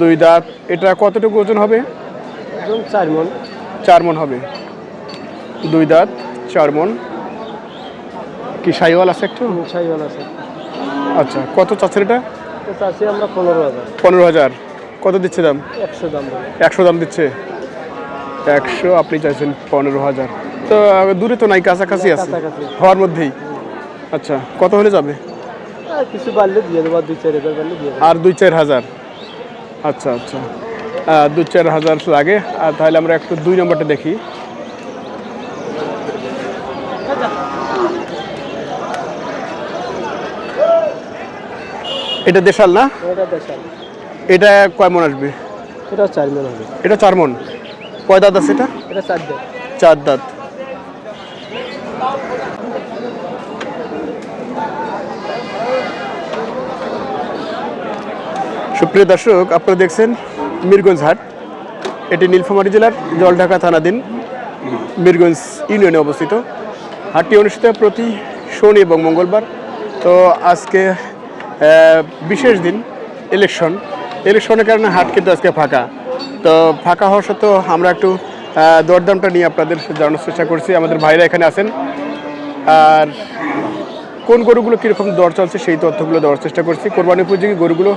দুই দাঁত। এটা কতটুকু ওজন হবে? চার মন। চার মন হবে। দুই দাঁত চার মন। কি সাইওয়াল আছে একটু? ছাইওয়াল আছে। আচ্ছা কত চাচ্ছেন এটা? চাচ্ছি আমরা পনেরো হাজার। পনেরো হাজার। কত দিচ্ছে দাম? একশো দাম একশো দাম দিচ্ছে। একশো আপনি চাইছেন পনেরো হাজার। তো দূরে তো নাই কাছাকাছি আছে। হওয়ার মধ্যেই। আচ্ছা কত হলে যাবে? কিছু বাড়লে দিয়ে দেবো দুই চার হাজার বাড়লে দিয়ে আর দুই চার হাজার। আচ্ছা আচ্ছা। দু চার হাজার লাগে। আর তাহলে আমরা একটু দুই নম্বরটা দেখি। এটা দেশাল না? এটা কয় মন আসবে? এটাও চার মন হবে। এটা চার মন। কয় দাঁত আছে এটা? এটা চার দেয় চার দাঁত। সুপ্রিয় দর্শক, আপনারা দেখছেন মিরগঞ্জ হাট। এটি নীলফামারী জেলার জলঢাকা থানাধীন মিরগঞ্জ ইউনিয়নে অবস্থিত। হাটটি অনুষ্ঠিত প্রতি শনি এবং মঙ্গলবার। তো আজকে বিশেষ দিন ইলেকশন। ইলেকশনের কারণে হাট কিন্তু আজকে ফাঁকা। তো ফাঁকা হওয়া সত্ত্বেও আমরা একটু দরদামটা নিয়ে আপনাদের জানানোর চেষ্টা করছি। আমাদের ভাইরা এখানে আছেন। আর কোন গরুগুলো কীরকম দর চলছে সেই তথ্যগুলো দেওয়ার চেষ্টা করছি। কোরবানি উপযোগী গরুগুলো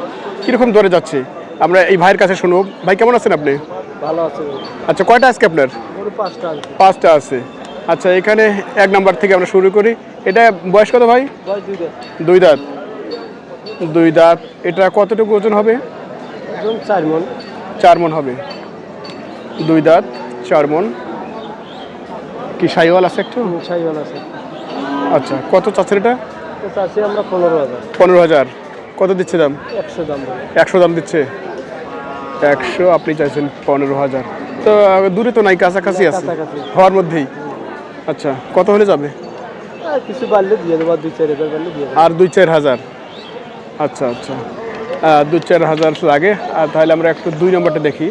কীরকম দরে যাচ্ছে? আমরা এই ভাইয়ের কাছে শুনব। ভাই কেমন আছেন আপনি? ভালো আছে। আচ্ছা কয়টা আজকে আপনার? পাঁচটা আছে পাঁচটা আছে। আচ্ছা এখানে এক নাম্বার থেকে আমরা শুরু করি। এটা বয়স কত ভাই? দুই দাঁত। দুই দাঁত। এটা কতটুকু ওজন হবে? চার মন। চার মন হবে। দুই দাঁত চার মন। কি সাইওয়াল আছে একটু? ছাইওয়াল আছে। আচ্ছা কত চাচ্ছেন এটা চাচ্ছি আমরা পনেরো হাজার। পনেরো হাজার। কত দিচ্ছে দাম? একশো দাম একশো দাম দিচ্ছে? একশো আপনি চাইছেন পনেরো হাজার। তো দূরে তো নাই কাছাকাছি আছে। হওয়ার মধ্যেই। আচ্ছা কত হলে যাবে? আর কিছু বাড়লে দিয়ে দেবো দুই চার হাজার বাড়লে দিয়ে আর দুই চার হাজার? আচ্ছা আচ্ছা। দুই চার হাজার লাগে। আর তাহলে আমরা একটু দুই নম্বরটা দেখি।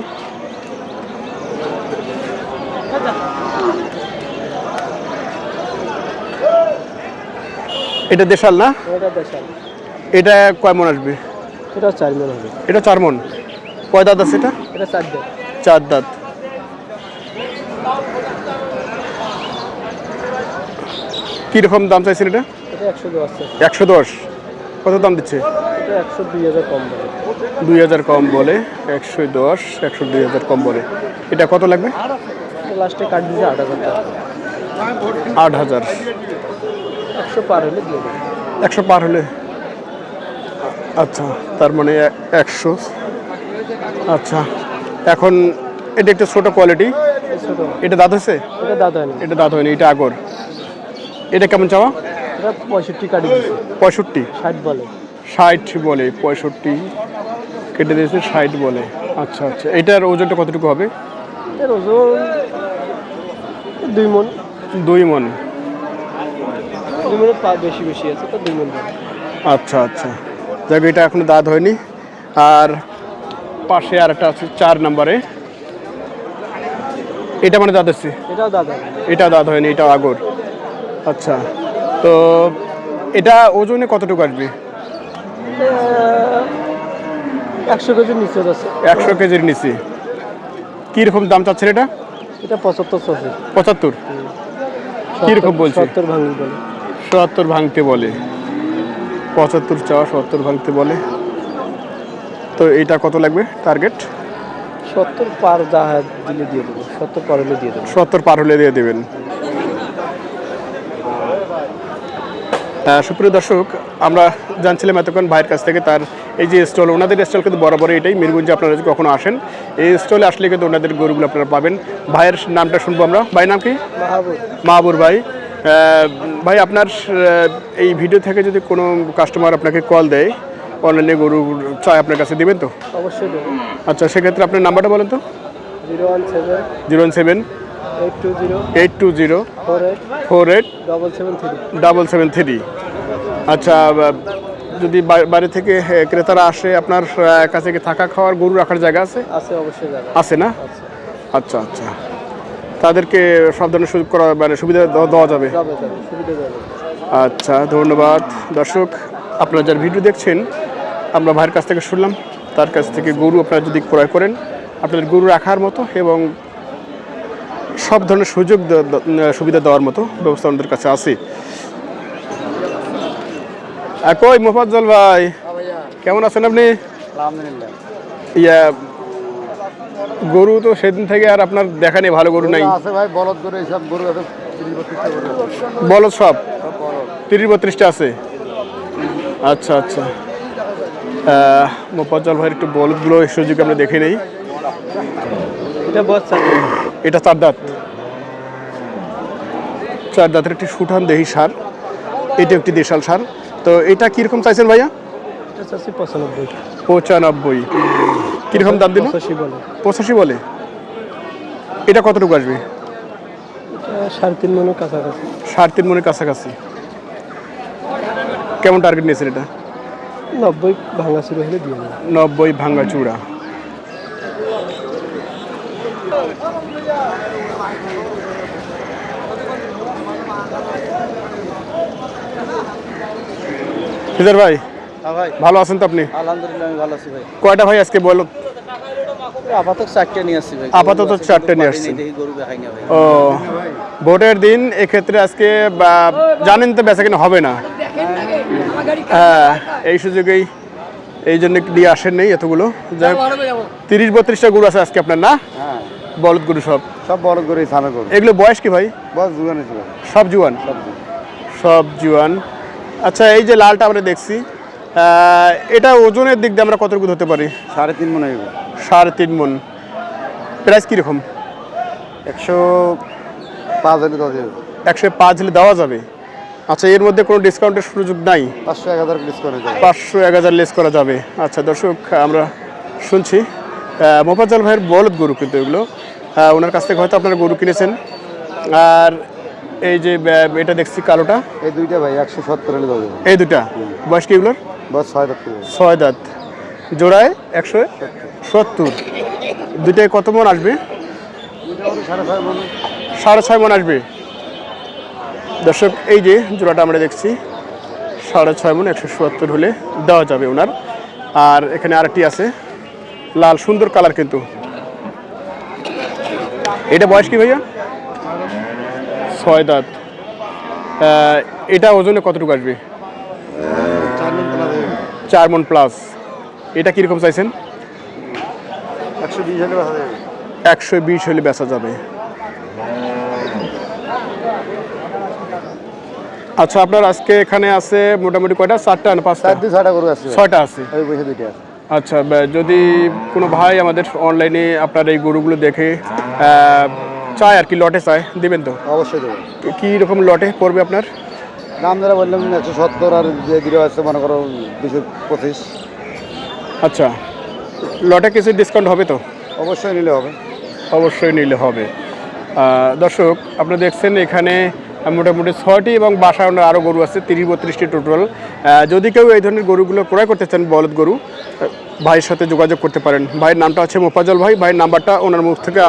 এটা দেশাল না? এটা দেশাল। এটা কয় মন আসবে? এটা চার মন হবে। এটা চার মন। কয় দাঁত আছে এটা? এটা চার দাঁত। চার দাঁত। কীরকম দাম চাইছেন এটা? একশো দশ কত দাম দিচ্ছে? দুই হাজার কম বলে। একশো দশ একশো দুই হাজার কম বলে। এটা কত লাগবে? লাস্টে কাট আট হাজার আট হাজার। একশো পার হলে একশো পার হলে আচ্ছা। তার মানে একশো। আচ্ছা। এখন এটা একটু ছোটো কোয়ালিটি এটা দাঁত হয়েছে? এটা দাদা হয়নি। এটা দাঁত হয়নি এটা আগর। এটা কেমন চাওয়া? এটা পঁয়ষট্টি কাটি পঁয়ষট্টি? ষাট বলে। ষাট বলে পঁয়ষট্টি। কেটে দিয়েছে ষাট বলে। আচ্ছা আচ্ছা। এটার ওজনটা কতটুকু হবে? এর ওজন দুই মন। দুই মন। দুই মনের বেশি বেশি আছে তো দুই মন। আচ্ছা আচ্ছা। যাক এটা এখনও দাঁত হয়নি। আর পাশে আর একটা আছে চার নম্বরে। এটা মানে দাঁত এসছে এটাও দাদা এটা দাঁত হয়নি এটা আগর। আচ্ছা তো এটা ওজনে কতটুকু আসবে? একশো কেজির নিচে আছে একশো কেজির নিচে। কীরকম দাম চাচ্ছেন এটা? এটা পঁচাত্তর পঁচাত্তর? কীরকম বলছে? সত্তর ভাঙি বলে। সত্তর ভাঙতে বলে। পঁচাত্তর চাওয়া সত্তর ভাঙতে বলে। তো এইটা কত লাগবে টার্গেট সত্তর পার যা দিলে দিয়ে দেবো সত্তর পার হলে দিয়ে দেবো। সত্তর পার হলে দিয়ে দেবেন। সুপ্রিয় দর্শক আমরা জানছিলাম এতক্ষণ ভাইয়ের কাছ থেকে তার এই যে স্টল ওনাদের স্টল কিন্তু বরাবর এটাই। মিরগঞ্জে আপনারা যদি কখনো আসেন এই স্টলে আসলে কিন্তু ওনাদের গরুগুলো আপনারা পাবেন। ভাইয়ের নামটা শুনব আমরা। ভাইয়ের নাম কি? মাহাবুর ভাই। ভাই আপনার এই ভিডিও থেকে যদি কোনো কাস্টমার আপনাকে কল দেয় অনলাইনে গরু চায় আপনার কাছে দেবেন তো? অবশ্যই দেবো। আচ্ছা সেক্ষেত্রে আপনার নাম্বারটা বলেন তো? Zero one seven zero one seven eight two zero four eight double seven three. Double seven three. আচ্ছা যদি বাইরে থেকে ক্রেতারা আসে আপনার কাছে কি থাকা খাওয়ার গরু রাখার জায়গা আছে? আছে অবশ্যই আছে না? আচ্ছা আচ্ছা। তাদেরকে সব ধরনের সুযোগ করা মানে সুবিধা দেওয়া- যাবে। আচ্ছা ধন্যবাদ। দর্শক আপনারা যার ভিডিও দেখছেন আমরা ভাইয়ের কাছ থেকে শুনলাম। তার কাছ থেকে গরু আপনারা যদি ক্রয় করেন আপনাদের গরু রাখার মতো এবং সব ধরনের সুযোগ সুবিধা দেওয়ার মতো ব্যবস্থা আমাদের কাছে আছে। আর কই মোফাজ্জল ভাই কেমন আছেন আপনি? ইয়া গরু তো সেদিন থেকে আর আপনার দেখা নেই ভালো গরু নাই। আছে ভাই বলদ এইসব গরু আছে তিরিশ বত্রিশটা গরু আছে। বলো সব? তিরিশ বত্রিশটা আছে? আচ্ছা আচ্ছা। মোফাজ্জল ভাইয়ের একটু বলদগুলো সুযোগ আমরা দেখে নেই। এটা চার দাঁত। চার দাঁতের একটি সুঠান দেহি সার। এটা একটি দেশাল সার। তো এটা কীরকম চাইছেন ভাইয়া? এটা চাচ্ছি পঁচানব্বই। পঁচানব্বই। কীরকম দাম দিল? পঁচাশি বলে। পঁচাশি বলে? এটা কতটুকু আসবে? সাড়ে তিন মনের কাছাকাছি। সাড়ে তিন মনের কাছাকাছি। কেমন টার্গেট নিয়েছেন এটা? নব্বই ভাঙা শুরু হলে দিয়ে নব্বই ভাঙ্গা চূড়া। ভাই ভালো আছেন তো আপনি? আলহামদুলিল্লাহ আমি ভালো আছি ভাই। কয়টা ভাই আজকে বলো? আপাতত চারটে নিয়ে আসছি ভাই। আপাতত চারটে নিয়ে গরু ভাই। ও ভোটের দিন এক্ষেত্রে আজকে জানেন তো বেচা কিনা হবে না। হ্যাঁ এই সুযোগেই এই জন্য নিয়ে আসেন নেই এতগুলো। যাই হোক, তিরিশ বত্রিশটা গরু আছে আজকে আপনার না? হ্যাঁ। বলদ গরু সব। সব বড় করে থানা গরু। এগুলো বয়স কি ভাই? সব জুয়ান? সব সব জুয়ান। আচ্ছা এই যে লালটা আমরা দেখছি এটা ওজনের দিক দিয়ে আমরা কতটুকু ধরতে পারি? সাড়ে তিন মনে হইব। সাড়ে তিন মন। প্রাইস কীরকম? একশো পাঁচ হলে দশ যাবে। একশো পাঁচ হলে দেওয়া যাবে? আচ্ছা এর মধ্যে কোনো ডিসকাউন্টের সুযোগ নাই? পাঁচশো এক হাজার লেস করা যাবে। পাঁচশো এক হাজার লেস করা যাবে। আচ্ছা দর্শক আমরা শুনছি মোফাজ্জল ভাইয়ের বলদ গরু কিন্তু এগুলো। ওনার কাছ থেকে হয়তো আপনারা গরু কিনেছেন। আর এই যে এটা দেখছি কালোটা। এই দুইটা ভাই একশো সত্তর এই দুটা বয়স কি এগুলোর? ছয় দাঁত জোড়ায় একশো সত্তর। দুটায় কত মন আসবে? সাড়ে ছয় মনে আসবে। দর্শক, এই যে জোড়াটা আমরা দেখছি, সাড়ে ছয় মন একশো সত্তর হলে দেওয়া যাবে ওনার। আর এখানে আরেকটি আছে, লাল সুন্দর কালার কিন্তু। এটা বয়স কি ভাইয়া? ছয় দাঁত। এটা ওজনে কতটুকু আসবে? চার মন প্লাস এটা কীরকম চাইছেন? একশো বিশ হলে বাধা দেবে একশো বিশ হলে বেচা যাবে। আচ্ছা আপনার আজকে এখানে আছে মোটামুটি কয়টা? চারটা না পাঁচটা? ছয়টা গরু আছে। ছয়টা আছে? আচ্ছা যদি কোনো ভাই আমাদের অনলাইনে আপনার এই গরুগুলো দেখে চায় আর কি লটে চায় দিবেন তো? অবশ্যই কী রকম লটে পড়বে আপনার? দাম যারা বললাম একশো সত্তর আর যে দুটো আছে মনে করো দুশো পঁচিশ। আচ্ছা লটে কিছু ডিসকাউন্ট হবে তো? অবশ্যই নিলে হবে। অবশ্যই নিলে হবে। দর্শক আপনারা দেখছেন এখানে মোটামুটি ছয়টি এবং বাসায় আরও গরু আছে তিরিশ বত্রিশটি টোটাল যদি কেউ এই ধরনের গরুগুলো ক্রয় করতে চান বলদ গরু ভাইয়ের সাথে যোগাযোগ করতে পারেন। ভাইয়ের নামটা হচ্ছে মোফাজল ভাই। ভাইয়ের নাম্বারটা ওনার মুখ থেকে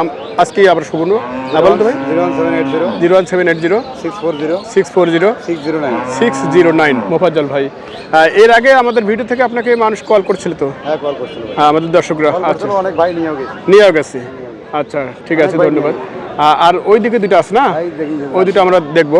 আজকেই আবার সুবর্ণ না বলতে ভাই। Zero one seven eight zero. Zero one seven eight zero. Six four zero. Six zero nine. Mofazzal ভাই। এর আগে আমাদের ভিডিও থেকে আপনাকে মানুষ কল করছিল তো? হ্যাঁ। হ্যাঁ, আমাদের দর্শকরা। আচ্ছা। অনেক ভাই নিয়েও গেছে। আচ্ছা ঠিক আছে ধন্যবাদ। আর ওই দিকে দুটো আছে না? ওই দুটো আমরা দেখব।